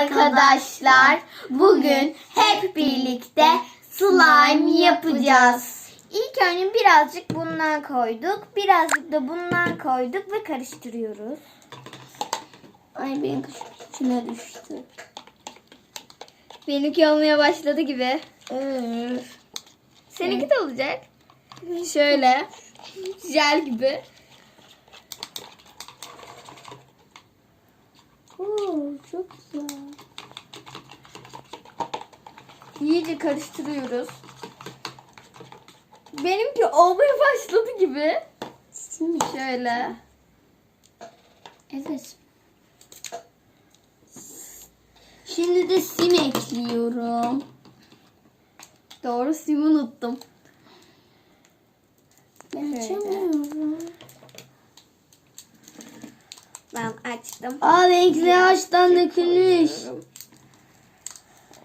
arkadaşlar. Bugün hep birlikte slime yapacağız. İlk önce birazcık bundan koyduk. Birazcık da bundan koyduk ve karıştırıyoruz. Ay benim içine düştü. Benimki olmaya başladı gibi. Öf. Seninki de olacak. Şöyle. Jel gibi. Oo, çok güzel. İyice karıştırıyoruz. Benimki olmaya başladı gibi. Sim. Şöyle. Evet. Şimdi de sim ekliyorum. Doğru simi unuttum. Ben Şöyle. Ben açtım. Aa renkli ağaçtan dökülmüş.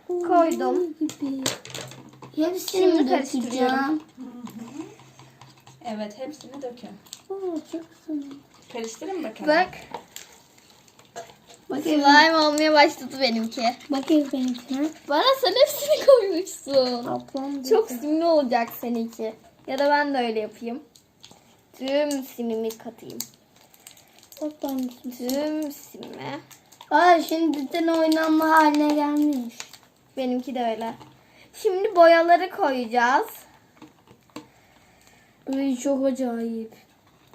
Koydum. Hepsini Şimdi mi dökeceğim? Evet hepsini dökün. Oo, çok güzel. Karıştırın bakalım. Bak. Bakayım. Slime olmaya başladı benimki. Bakayım benimkine. Bana sen hepsini koymuşsun. Ablam Çok simli olacak seninki. Ya da ben de öyle yapayım. Tüm simimi katayım. Ablam. Tüm simimi. Aa şimdiden oynanma haline gelmiş. Benimki de öyle. Şimdi boyaları koyacağız. Ay çok acayip.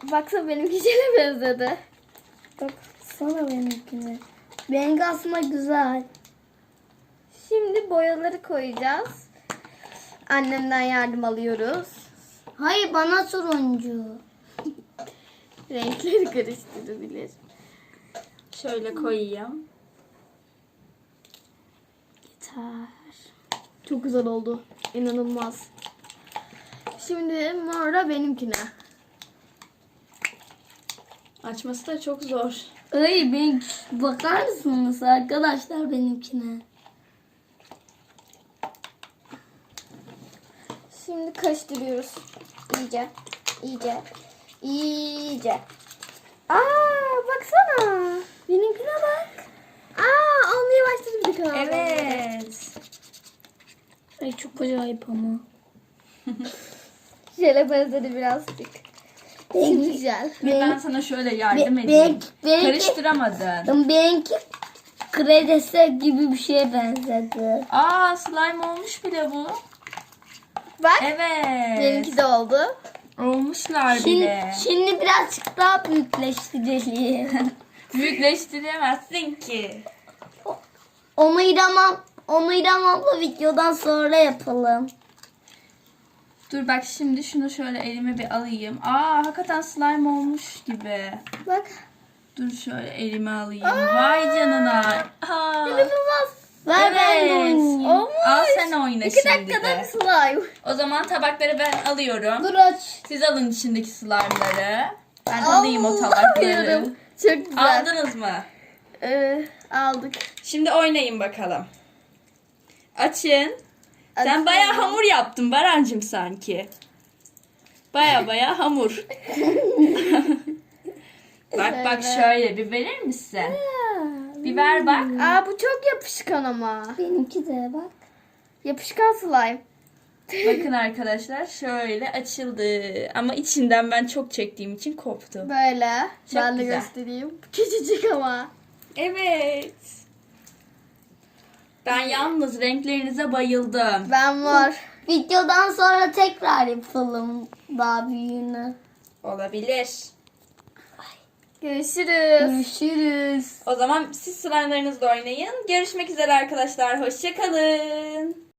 Baksana benimki jele benzedi. Bak sana benimkine. Benimki aslında güzel. Şimdi boyaları koyacağız. Annemden yardım alıyoruz. Hayır bana turuncu. Renkleri karıştırabilir. Şöyle koyayım. Yeter. Çok güzel oldu. İnanılmaz. Şimdi mor da benimkine. Açması da çok zor. Ay ben bakar mısınız arkadaşlar benimkine? Şimdi karıştırıyoruz. İyice. İyice. İyice. Aa baksana. Benimkine bak. Aa olmaya başladı bir kanal. Evet. Ay çok acayip ama. Jele benzedi birazcık. Şimdi jel. Ben sana şöyle yardım Be- edeyim. ben- benimki- Karıştıramadın. Benimki kredese gibi bir şeye benzedi. Aa slime olmuş bile bu. Bak. Evet. Benimki de oldu. Olmuşlar Şimdi, bile. şimdi birazcık daha büyükleştirelim. Büyükleştiremezsin ki. onu İrem, onu İrem abla videodan sonra yapalım. Dur bak şimdi şunu şöyle elime bir alayım. Aa hakikaten slime olmuş gibi. Bak. Dur şöyle elime alayım. Vay canına. Aa. Ver ben de Evet. oynayayım. Sen oyna İki şimdi dakikada de. bir slime. O zaman tabakları ben alıyorum. Dur aç. Siz alın içindeki slime'ları. Ben alayım o tabakları. Çok güzel. Aldınız mı? Ee, aldık. Şimdi oynayın bakalım. Açın. Sen Açıyorum. bayağı hamur yaptın Barancım sanki. Baya baya hamur. bak bak şöyle bir verir misin? Bir ver bak. Aa bu çok yapışkan ama. Benimki de bak. Yapışkan slime. Bakın arkadaşlar şöyle açıldı. Ama içinden ben çok çektiğim için koptu. Böyle. Çok ben de güzel. göstereyim. Küçücük ama. Evet. Ben yalnız renklerinize bayıldım. Ben var. Videodan sonra tekrar yapalım daha büyüğünü. Olabilir. Görüşürüz. Görüşürüz. O zaman siz slime'larınızla oynayın. Görüşmek üzere arkadaşlar. Hoşçakalın.